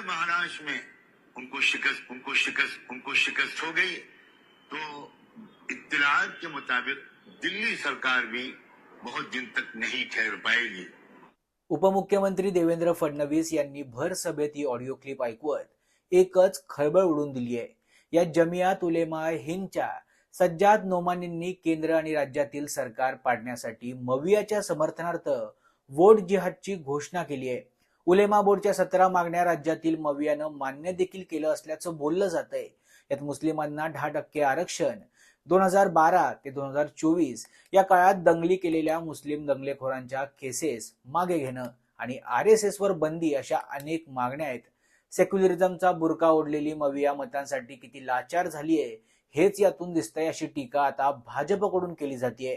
अगर महाराष्ट्र में उनको शिकस्त उनको शिकस्त उनको शिकस्त हो गई तो इत्तलात के मुताबिक दिल्ली सरकार भी बहुत दिन तक नहीं ठहर पाएगी। उपमुख्यमंत्री देवेंद्र फडणवीस यांनी भर सभेत ही ऑडिओ क्लिप ऐकवत एकच खळबळ उडून दिली आहे. या जमियात उलेमा हिंदच्या सज्जाद नोमानींनी केंद्र आणि राज्यातील सरकार पाडण्यासाठी मवियाच्या समर्थनार्थ वोट जिहादची घोषणा केली आहे. उलेमा बोर्डच्या सतरा मागण्या राज्यातील मवियानं मान्य देखील केलं असल्याचं बोललं जात आहे यात मुस्लिमांना दहा टक्के आरक्षण दोन हजार बारा ते दोन हजार चोवीस या काळात दंगली केलेल्या मुस्लिम दंगलेखोरांच्या केसेस मागे घेणं आणि आर एस एस वर बंदी अशा अनेक मागण्या आहेत. सेक्युलरिझमचा बुरका ओढलेली मविया मतांसाठी किती लाचार झाली आहे हेच यातून दिसतंय अशी टीका आता भाजपकडून केली जाते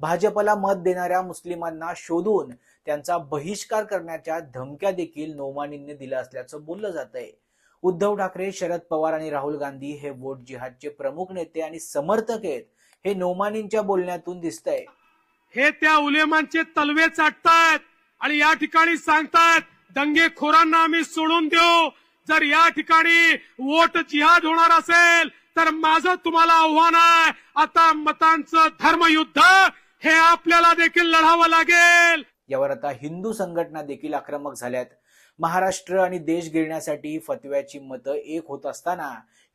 भाजपला मत देणाऱ्या मुस्लिमांना शोधून त्यांचा बहिष्कार करण्याच्या धमक्या देखील नोमानींनी दिल्या असल्याचं बोललं जात आहे उद्धव ठाकरे शरद पवार आणि राहुल गांधी हे वोट जिहादचे प्रमुख नेते आणि समर्थक आहेत हे नोमानींच्या बोलण्यातून दिसतंय. हे त्या उलेमांचे तलवे चाटतायत आणि या ठिकाणी सांगतायत दंगेखोरांना आम्ही सोडून देऊ. जर या ठिकाणी वोट जिहाद होणार असेल तर माझं तुम्हाला आव्हान आहे आता मतांचं धर्मयुद्ध हे आपल्याला देखील लढावं लागेल. यावर आता हिंदू संघटना देखील आक्रमक झाल्यात. महाराष्ट्र आणि देश गिरण्यासाठी फतव्याची मतं एक होत असताना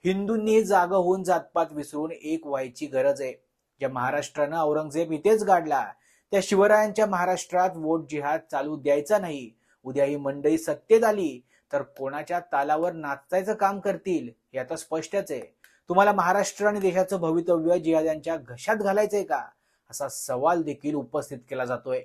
हिंदूंनी जाग होऊन जातपात विसरून एक व्हायची गरज आहे. ज्या महाराष्ट्रानं औरंगजेब इथेच गाडला त्या शिवरायांच्या महाराष्ट्रात वोट जिहाद चालू द्यायचा नाही. उद्या ही मंडळी सत्तेत आली तर कोणाच्या तालावर नाचायचं काम करतील हे आता स्पष्टच आहे. तुम्हाला महाराष्ट्र आणि देशाचं भवितव्य जिहाद्यांच्या घशात घालायचंय का? असा सवाल देखील उपस्थित केला जातोय.